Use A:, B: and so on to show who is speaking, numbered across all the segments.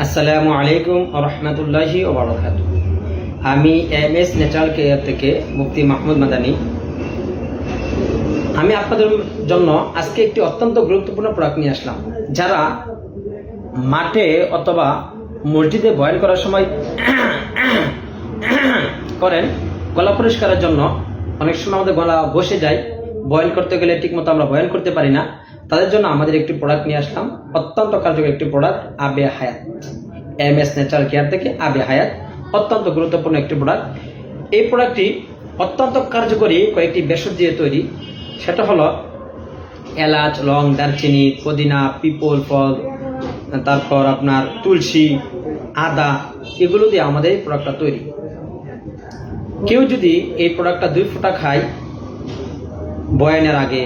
A: আসসালামু আলাইকুম রহমতুল্লাহি ওবরাকাত আমি এম এস ন্যাচারাল কেয়ার থেকে মুফতি মাহমুদ মাদানি। আমি আপনাদের জন্য আজকে একটি অত্যন্ত গুরুত্বপূর্ণ প্রোডাক্ট নিয়ে আসলাম, যারা মাঠে অথবা মসজিদে বয়ান করার সময় করেন, গলা পরিষ্কারের জন্য। অনেক সময় আমাদের গলা বসে যায়, বয়ান করতে গেলে ঠিকমতো আমরা বয়ান করতে পারি না। তাদের জন্য আমাদের একটি প্রোডাক্ট নিয়ে আসলাম। অত্যন্ত কার্যকর একটি প্রোডাক্ট আবে হায়াত। এম এস ন্যাচারাল কেয়ার থেকে আবে হায়াত। অত্যন্ত গুরুত্বপূর্ণ একটি প্রোডাক্ট এই প্রোডাক্টটি অত্যন্ত কার্যকরী কয়েকটি ভেষজ দিয়ে তৈরি। সেটা হলো এলাচ, লং, দারচিনি, পুদিনা, পিপল, ফল, তারপর আপনার তুলসী, আদা, এগুলো দিয়ে আমাদের এই প্রোডাক্টটা তৈরি। কেউ যদি এই প্রোডাক্টটা দুই ফোঁটা খায়, বয়ানের আগে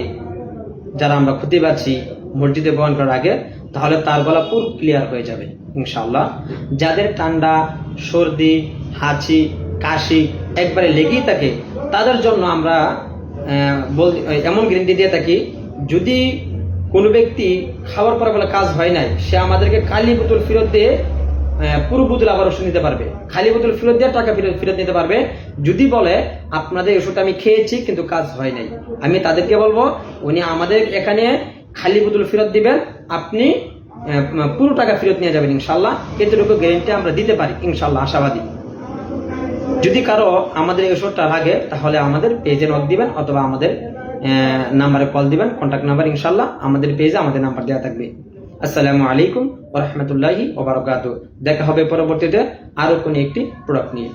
A: যারা আমরা খুঁজে পাচ্ছি মসজিদে বহন করার আগে, তাহলে তার গলা পুরো ক্লিয়ার হয়ে যাবে ইনশাল্লাহ যাদের ঠান্ডা, সর্দি, হাঁচি, কাশি একবারে লেগেই থাকে, তাদের জন্য আমরা এমন গ্যারেন্টি দিয়ে থাকি, যদি কোনো ব্যক্তি খাওয়ার পরে বলে কাজ হয় নাই, সে আমাদেরকে কালি বোতল ফেরত দিয়ে পুরো বোতল আবার ওষুধ নিতে পারবে। খালি বোতল ফেরত দিয়ে টাকা ফেরত ফেরত নিতে পারবে। যদি বলে, আপনাদের ওষুধটা আমি খেয়েছি, কিন্তু কাজ হয় নাই। আমি তাদেরকে বলব, উনি আমাদের এখানে খালি বোতল ফেরত দিবেন। আপনি পুরো টাকা ফেরত নিয়ে যাবেন ইনশাল্লাহ। এতটুকু গ্যারেন্টি আমরা দিতে পারি ইনশাল্লাহ, আশাবাদী। যদি কারও আমাদের এই ওষুধটা লাগে, তাহলে আমাদের পেজে নক দিবেন, অথবা আমাদের নাম্বারে কল দিবেন কন্ট্যাক্ট নাম্বার ইনশাল্লাহ আমাদের পেজে আমাদের নাম্বার দেওয়া থাকবে। আসসালামু আলাইকুম রহমতুল্লাহি ওবরাকাত দেখা হবে পরবর্তীতে আরও কোনো একটি প্রোডাক্ট নিয়ে।